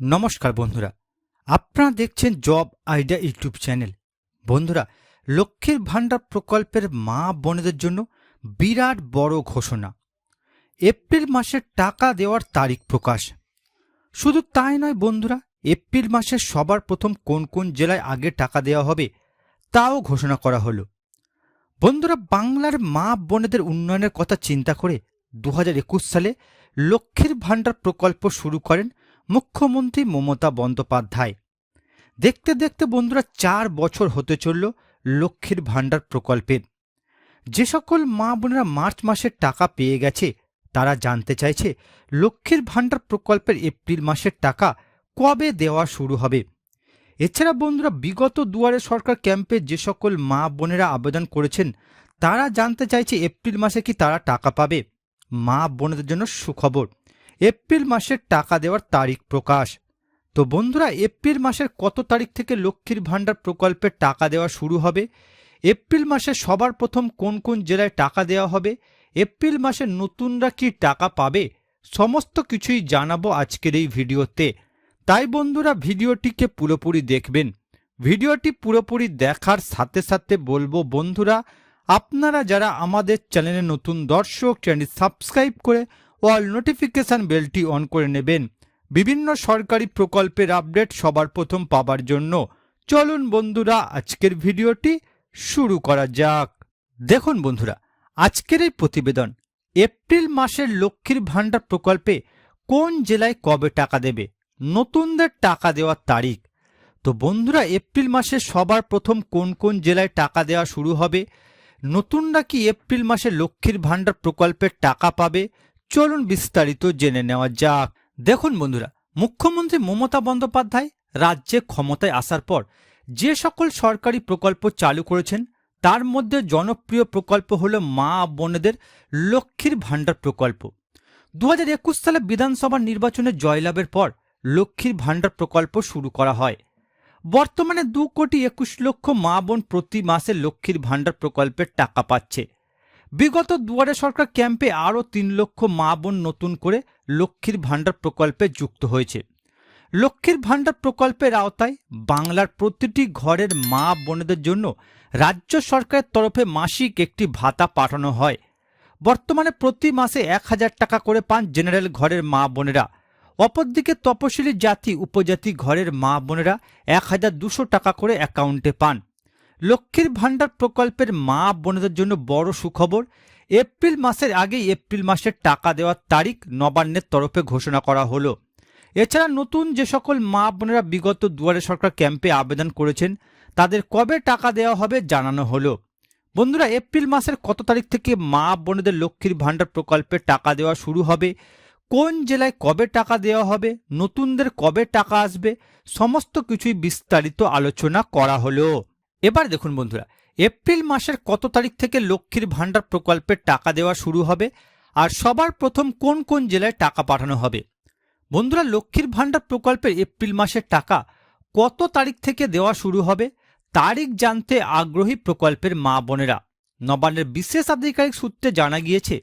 নমস্কার বন্ধুরা, আপনারা দেখছেন জব আইডিয়া ইউটিউব চ্যানেল। বন্ধুরা, লক্ষ্মীর ভাণ্ডার প্রকল্পের মা বোনেদের জন্য বিরাট বড় ঘোষণা। এপ্রিল মাসের টাকা দেওয়ার তারিখ প্রকাশ। শুধু তাই নয় বন্ধুরা, এপ্রিল মাসের সবার প্রথম কোন কোন জেলায় আগে টাকা দেওয়া হবে, তাও ঘোষণা করা হলো। বন্ধুরা, বাংলার মা বোনেদের উন্নয়নের কথা চিন্তা করে দু হাজার একুশ সালে লক্ষ্মীর ভাণ্ডার প্রকল্প শুরু করেন মুখ্যমন্ত্রী মমতা বন্দ্যোপাধ্যায়। দেখতে দেখতে বন্ধুরা চার বছর হতে চলল লক্ষ্মীর ভাণ্ডার প্রকল্পের। যে সকল মা বোনেরা মার্চ মাসের টাকা পেয়ে গেছে, তারা জানতে চাইছে লক্ষ্মীর ভাণ্ডার প্রকল্পের এপ্রিল মাসের টাকা কবে দেওয়া শুরু হবে। এছাড়া বন্ধুরা বিগত দুয়ারে সরকার ক্যাম্পে যে সকল মা বোনেরা আবেদন করেছেন, তারা জানতে চাইছে এপ্রিল মাসে কি তারা টাকা পাবে। মা বোনেদের জন্য সুখবর। এপ্রিল মাসের টাকা দেওয়ার তারিখ প্রকাশ। তো বন্ধুরা, এপ্রিল মাসের কত তারিখ থেকে লক্ষ্মীর ভাণ্ডার প্রকল্পের টাকা দেওয়া শুরু হবে? এপ্রিল মাসে সবার প্রথম কোন কোন জেলায় টাকা দেওয়া হবে? এপ্রিল মাসে নতুনরা কি টাকা পাবে? সমস্ত কিছুই জানাব আজকের এই ভিডিওতে। তাই বন্ধুরা, ভিডিওটিকে পুরোপুরি দেখবেন। ভিডিওটি পুরোপুরি দেখার সাথে সাথে বলব, বন্ধুরা, আপনারা যারা আমাদের চ্যানেলে নতুন দর্শক চ্যানেল সাবস্ক্রাইব করে অল নোটিফিকেশন বেলটি অন করে নেবেন। বিভিন্ন সরকারি প্রকল্পের আপডেট সবার প্রথম পাবার জন্য চলুন বন্ধুরা, আজকের ভিডিওটি শুরু করা যাক। দেখুন বন্ধুরা, আজকের এই প্রতিবেদন, এপ্রিল মাসের লক্ষ্মীর ভাণ্ডার প্রকল্পে কোন জেলায় কবে টাকা দেবে, নতুনদের টাকা দেওয়ার তারিখ। তো বন্ধুরা, এপ্রিল মাসে সবার প্রথম কোন কোন জেলায় টাকা দেওয়া শুরু হবে, নতুনরা কি এপ্রিল মাসে লক্ষ্মীর ভাণ্ডার প্রকল্পের টাকা পাবে চলুন বিস্তারিত জেনে নেওয়া যাক। দেখুন বন্ধুরা, মুখ্যমন্ত্রী মমতা বন্দ্যোপাধ্যায় রাজ্যে ক্ষমতায় আসার পর যে সকল সরকারি প্রকল্প চালু করেছেন, তার মধ্যে জনপ্রিয় প্রকল্প হল মা বোনেদের লক্ষ্মীর ভাণ্ডার প্রকল্প। দু হাজার একুশ সালে বিধানসভা নির্বাচনে জয়লাভের পর লক্ষ্মীর ভাণ্ডার প্রকল্প শুরু করা হয়। বর্তমানে দু কোটি একুশ লক্ষ মা বোন প্রতি মাসে লক্ষ্মীর ভাণ্ডার প্রকল্পের টাকা পাচ্ছে। বিগত দুয়ারে সরকার ক্যাম্পে আরও তিন লক্ষ মা বোন নতুন করে লক্ষ্মীর ভাণ্ডার প্রকল্পে যুক্ত হয়েছে। লক্ষ্মীর ভাণ্ডার প্রকল্পের আওতায় বাংলার প্রতিটি ঘরের মা বোনেদের জন্য রাজ্য সরকারের তরফে মাসিক একটি ভাতা পাঠানো হয়। বর্তমানে প্রতি মাসে এক হাজার টাকা করে পান জেনারেল ঘরের মা বোনেরা। অপরদিকে তপশিলি জাতি উপজাতি ঘরের মা বোনেরা এক হাজার দুশো টাকা করে অ্যাকাউন্টে পান। লক্ষ্মীর ভাণ্ডার প্রকল্পের মা বোনেদের জন্য বড় সুখবর। এপ্রিল মাসের আগেই এপ্রিল মাসের টাকা দেওয়ার তারিখ নবান্নের তরফে ঘোষণা করা হলো। এছাড়া নতুন যে সকল মা বোনেরা বিগত দুয়ারে সরকার ক্যাম্পে আবেদন করেছেন, তাদের কবে টাকা দেওয়া হবে জানানো হলো। বন্ধুরা, এপ্রিল মাসের কত তারিখ থেকে মা বোনেদের লক্ষ্মীর ভাণ্ডার প্রকল্পের টাকা দেওয়া শুরু হবে? কোন জেলায় কবে টাকা দেওয়া হবে? নতুনদের কবে টাকা আসবে? সমস্ত কিছুই বিস্তারিত আলোচনা করা হলো। এবার দেখুন বন্ধুরা, এপ্রিল মাসের কত তারিখ থেকে লক্ষ্মীর ভাণ্ডার প্রকল্পের টাকা দেওয়া শুরু হবে আর সবার প্রথম কোন কোন জেলায় টাকা পাঠানো হবে? বন্ধুরা, লক্ষ্মীর ভাণ্ডার প্রকল্পের এপ্রিল মাসের টাকা কত তারিখ থেকে দেওয়া শুরু হবে তারিখ জানতে আগ্রহী প্রকল্পের মা বোনেরা। নবান্নের বিশেষ আধিকারিক সূত্রে জানা গিয়েছে,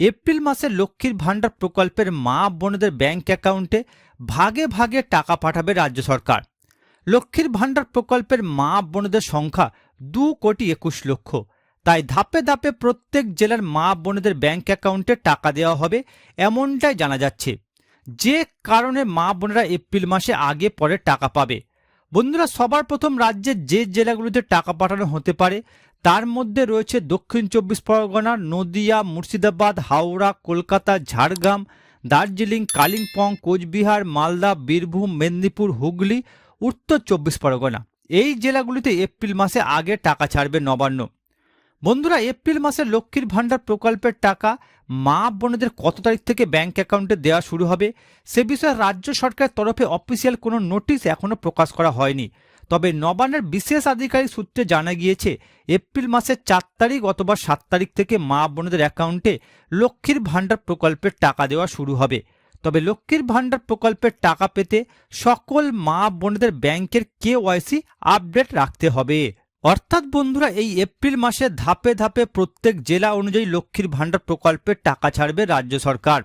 এপ্রিল মাসে লক্ষ্মীর ভাণ্ডার প্রকল্পের মা বোনেদের ব্যাংক অ্যাকাউন্টে ভাগে ভাগে টাকা পাঠাবে রাজ্য সরকার। লক্ষ্মীর ভাণ্ডার প্রকল্পের মা বোনেদের সংখ্যা দু কোটি একুশ লক্ষ। তাই ধাপে ধাপে প্রত্যেক জেলার মা বোনেদের ব্যাংক অ্যাকাউন্টে টাকা দেওয়া হবে এমনটাই জানা যাচ্ছে। যে কারণে মা বোনেরা এপ্রিল মাসে আগে পরে টাকা পাবে। বন্ধুরা, সবার প্রথম রাজ্যের যে জেলাগুলিতে টাকা পাঠানো হতে পারে, তার মধ্যে রয়েছে দক্ষিণ চব্বিশ পরগনা, নদিয়া, মুর্শিদাবাদ, হাওড়া, কলকাতা, ঝাড়গ্রাম, দার্জিলিং, কালিম্পং, কোচবিহার, মালদা, বীরভূম, মেদিনীপুর, হুগলি উত্তর চব্বিশ পরগনা। এই জেলাগুলিতে এপ্রিল মাসে আগে টাকা ছাড়বে নবান্ন। বন্ধুরা, এপ্রিল মাসে লক্ষ্মীর ভাণ্ডার প্রকল্পের টাকা মা বোনেদের কত তারিখ থেকে ব্যাংক অ্যাকাউন্টে দেওয়া শুরু হবে, সে বিষয়ে রাজ্য সরকারের তরফে অফিসিয়াল কোনো নোটিশ এখনও প্রকাশ করা হয়নি। তবে নবান্নের বিশেষ আধিকারিক সূত্রে জানা গিয়েছে, এপ্রিল মাসের চার তারিখ অথবা সাত তারিখ থেকে মা বোনেদের অ্যাকাউন্টে লক্ষ্মীর ভাণ্ডার প্রকল্পের টাকা দেওয়া শুরু হবে। তবে লক্ষ্মীর ভাণ্ডার প্রকল্পের টাকা পেতে সকল মা বোনেদের ব্যাংকের কে ওয়াইসি আপডেট রাখতে হবে। অর্থাৎ বন্ধুরা, এই এপ্রিল মাসে ধাপে ধাপে প্রত্যেক জেলা অনুযায়ী লক্ষ্মীর ভাণ্ডার প্রকল্পের টাকা ছাড়বে রাজ্য সরকার।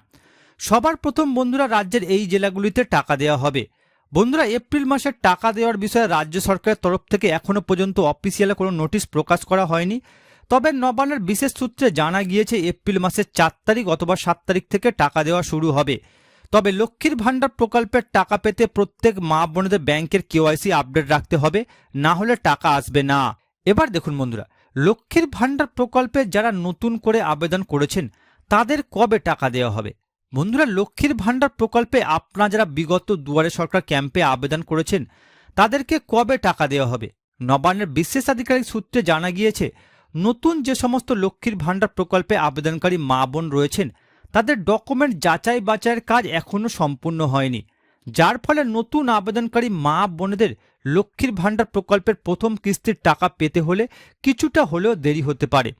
সবার প্রথম বন্ধুরা, রাজ্যের এই জেলাগুলিতে টাকা দেওয়া হবে। বন্ধুরা, এপ্রিল মাসের টাকা দেওয়ার বিষয়ে রাজ্য সরকারের তরফ থেকে এখনও পর্যন্ত অফিসিয়ালে কোনো নোটিশ প্রকাশ করা হয়নি। তবে নবান্নের বিশেষ সূত্রে জানা গিয়েছে, এপ্রিল মাসের চার তারিখ অথবা সাত তারিখ থেকে টাকা দেওয়া শুরু হবে। তবে লক্ষ্মীর ভাণ্ডার প্রকল্পের টাকা পেতে প্রত্যেক মা বোনদের ব্যাংকের কেওয়াইসি আপডেট রাখতে হবে, না হলে টাকা আসবে না। এবার দেখুন বন্ধুরা, লক্ষ্মীর ভাণ্ডার প্রকল্পে যারা নতুন করে আবেদন করেছেন, তাদের কবে টাকা দেওয়া হবে? বন্ধুরা, লক্ষ্মীর ভাণ্ডার প্রকল্পে আপনারা যারা বিগত দুয়ারে সরকার ক্যাম্পে আবেদন করেছেন, তাদেরকে কবে টাকা দেওয়া হবে? নবান্নের বিশেষ আধিকারিক সূত্রে জানা গিয়েছে, নতুন যে সমস্ত লক্ষ্মীর ভাণ্ডার প্রকল্পে আবেদনকারী মা বোন রয়েছেন তাদের ডকুমেন্ট যাচাই বাছাইয়ের কাজ এখনও সম্পূর্ণ হয়নি। যার ফলে নতুন আবেদনকারী মা বোনেদের লক্ষ্মীর ভাণ্ডার প্রকল্পের প্রথম কিস্তির টাকা পেতে হলে কিছুটা হলেও দেরি হতে পারে।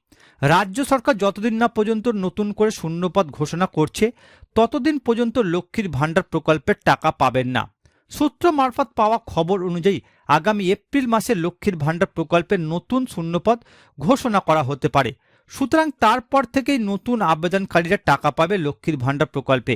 রাজ্য সরকার যতদিন না পর্যন্ত নতুন করে শূন্যপদ ঘোষণা করছে, ততদিন পর্যন্ত লক্ষ্মীর ভাণ্ডার প্রকল্পের টাকা পাবেন না। সূত্র মারফত পাওয়া খবর অনুযায়ী আগামী এপ্রিল মাসে লক্ষ্মীর ভাণ্ডার প্রকল্পের নতুন শূন্যপদ ঘোষণা করা হতে পারে। সুতরাং তারপর থেকেই নতুন আবেদনকারীরা টাকা পাবে লক্ষ্মীর ভাণ্ডার প্রকল্পে।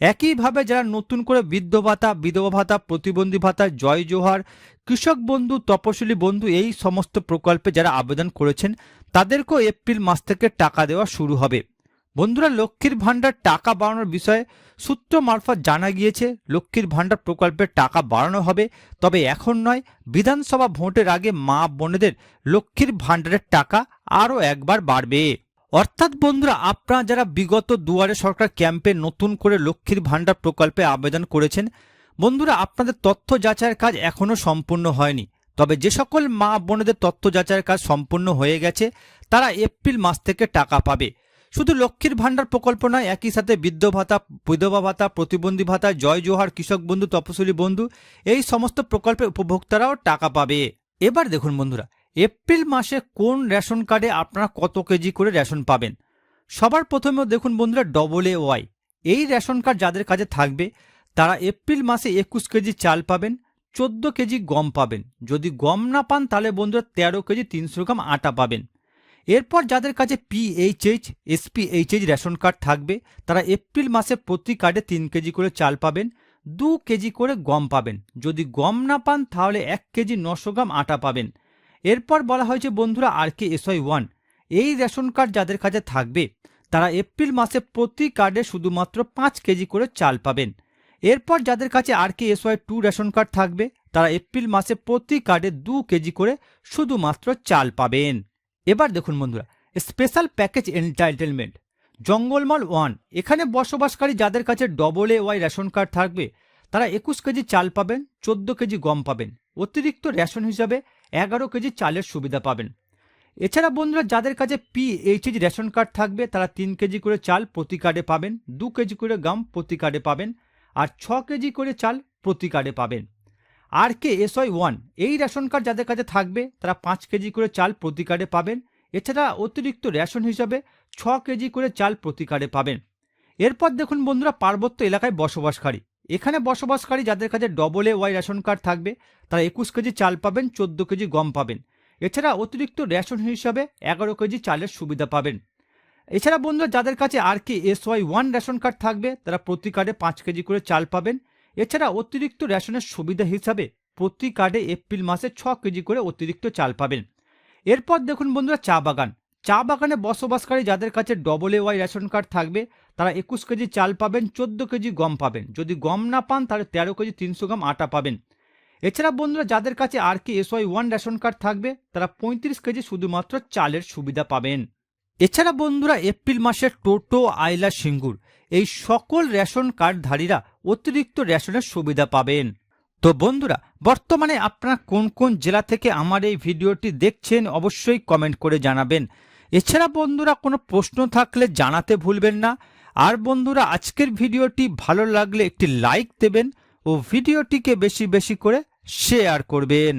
একইভাবে যারা নতুন করে বৃদ্ধ ভাতা, বিধবা ভাতা, প্রতিবন্ধী ভাতা, জয় জোহার, কৃষক বন্ধু, তপশিলি বন্ধু এই সমস্ত প্রকল্পে যারা আবেদন করেছেন, তাদেরকেও এপ্রিল মাস থেকে টাকা দেওয়া শুরু হবে। বন্ধুরা, লক্ষ্মীর ভাণ্ডার টাকা বাড়ানোর বিষয়ে সূত্র মারফত জানা গিয়েছে, লক্ষ্মীর ভাণ্ডার প্রকল্পের টাকা বাড়ানো হবে। তবে এখন নয়, বিধানসভা ভোটের আগে মা বোনেদের লক্ষ্মীর ভাণ্ডারের টাকা আরও একবার বাড়বে। অর্থাৎ বন্ধুরা, আপনারা যারা বিগত দুয়ারে সরকার ক্যাম্পে নতুন করে লক্ষ্মীর ভাণ্ডার প্রকল্পে আবেদন করেছেন, বন্ধুরা, আপনাদের তথ্য যাচাইয়ের কাজ এখনও সম্পূর্ণ হয়নি। তবে যে সকল মা বোনেদের তথ্য যাচাইয়ের কাজ সম্পূর্ণ হয়ে গেছে, তারা এপ্রিল মাস থেকে টাকা পাবে। শুধু লক্ষ্মীর ভাণ্ডার প্রকল্প নয়, একই সাথে বৃদ্ধ ভাতা, বিধবা ভাতা, প্রতিবন্ধী ভাতা, জয় জোহার, কৃষক বন্ধু, তপশিলি বন্ধু, এই সমস্ত প্রকল্পের উপভোক্তারাও টাকা পাবে। এবার দেখুন বন্ধুরা, এপ্রিল মাসে কোন রেশন কার্ডে আপনারা কত কেজি করে রেশন পাবেন? সবার প্রথমে দেখুন বন্ধুরা ডবল এ ওয়াই এই রেশন কার্ড যাদের কাছে থাকবে, তারা এপ্রিল মাসে একুশ কেজি চাল পাবেন, চোদ্দ কেজি গম পাবেন। যদি গম না পান, তাহলে বন্ধুরা তেরো কেজি তিনশো গ্রাম আটা পাবেন। এরপর যাদের কাছে পিএইচএইচ এসপিএইচএইচ রেশন কার্ড থাকবে, তারা এপ্রিল মাসে প্রতি কার্ডে তিন কেজি করে চাল পাবেন, দু কেজি করে গম পাবেন। যদি গম না পান, তাহলে এক কেজি নশো গ্রাম আটা পাবেন। এরপর বলা হয়েছে, বন্ধুরা R K S I one এই রেশন কার্ড যাদের কাছে থাকবে, তারা এপ্রিল মাসে প্রতি কার্ডে শুধুমাত্র পাঁচ কেজি করে চাল পাবেন। এরপর যাদের কাছে R K S Y two ration card থাকবে, তারা এপ্রিল মাসে প্রতি কার্ডে দু কেজি করে শুধুমাত্র চাল পাবেন। এবার দেখুন বন্ধুরা স্পেশাল প্যাকেজ এন্টাইটেলমেন্ট জঙ্গলমল ওয়ান এখানে বসবাসকারী যাদের কাছে double A Y ration card থাকবে, তারা একুশ কেজি চাল পাবেন, চোদ্দ কেজি গম পাবেন, অতিরিক্ত রেশন হিসাবে এগারো কেজি চালের সুবিধা পাবেন। এছাড়া বন্ধুরা, যাদের কাছে পিএইচএইচ রেশন কার্ড থাকবে, তারা তিন কেজি করে চাল প্রতি কার্ডে পাবেন, দু কেজি করে গম প্রতি কার্ডে পাবেন, আর ছ কেজি করে চাল প্রতি কার্ডে পাবেন। R K S Y one, এই রেশন কার্ড যাদের কাছে থাকবে, তারা পাঁচ কেজি করে চাল প্রতি কার্ডে পাবেন। এছাড়া অতিরিক্ত রেশন হিসাবে ছ কেজি করে চাল প্রতি কার্ডে পাবেন। এরপর দেখুন বন্ধুরা, পার্বত্য এলাকায় বসবাসকারী। এখানে বসবাসকারী যাদের কাছে double A Y ration card থাকবে, তারা একুশ কেজি চাল পাবেন, চোদ্দ কেজি গম পাবেন। এছাড়া অতিরিক্ত রেশন হিসাবে এগারো কেজি চালের সুবিধা পাবেন। এছাড়া বন্ধুরা, যাদের কাছে R K S Y one ration card থাকবে, তারা প্রতি কার্ডে পাঁচ কেজি করে চাল পাবেন। এছাড়া অতিরিক্ত রেশনের সুবিধা হিসাবে প্রতি কার্ডে এপ্রিল মাসে ছ কেজি করে অতিরিক্ত চাল পাবেন। এরপর দেখুন বন্ধুরা চা বাগান। চা বাগানে বসবাসকারী যাদের কাছে double A Y ration card থাকবে, তারা একুশ কেজি চাল পাবেন, চোদ্দ কেজি গম পাবেন। যদি গম না পান, তাহলে তেরো কেজি তিনশো গ্রাম আটা পাবেন। এছাড়া বন্ধুরা যাদের কাছে R K S Y one ration card থাকবে, তারা পঁয়ত্রিশ কেজি শুধুমাত্র চালের সুবিধা পাবেন। এছাড়া বন্ধুরা এপ্রিল মাসের টোটো আইলা সিঙ্গুর, এই সকল রেশন কার্ডধারীরা অতিরিক্ত রেশনের সুবিধা পাবেন। তো বন্ধুরা, বর্তমানে আপনারা কোন কোন জেলা থেকে আমার এই ভিডিওটি দেখছেন অবশ্যই কমেন্ট করে জানাবেন। এছাড়া বন্ধুরা, কোনো প্রশ্ন থাকলে জানাতে ভুলবেন না। আর বন্ধুরা, আজকের ভিডিওটি ভালো লাগলে একটি লাইক দেবেন ও ভিডিওটিকে বেশি বেশি করে শেয়ার করবেন।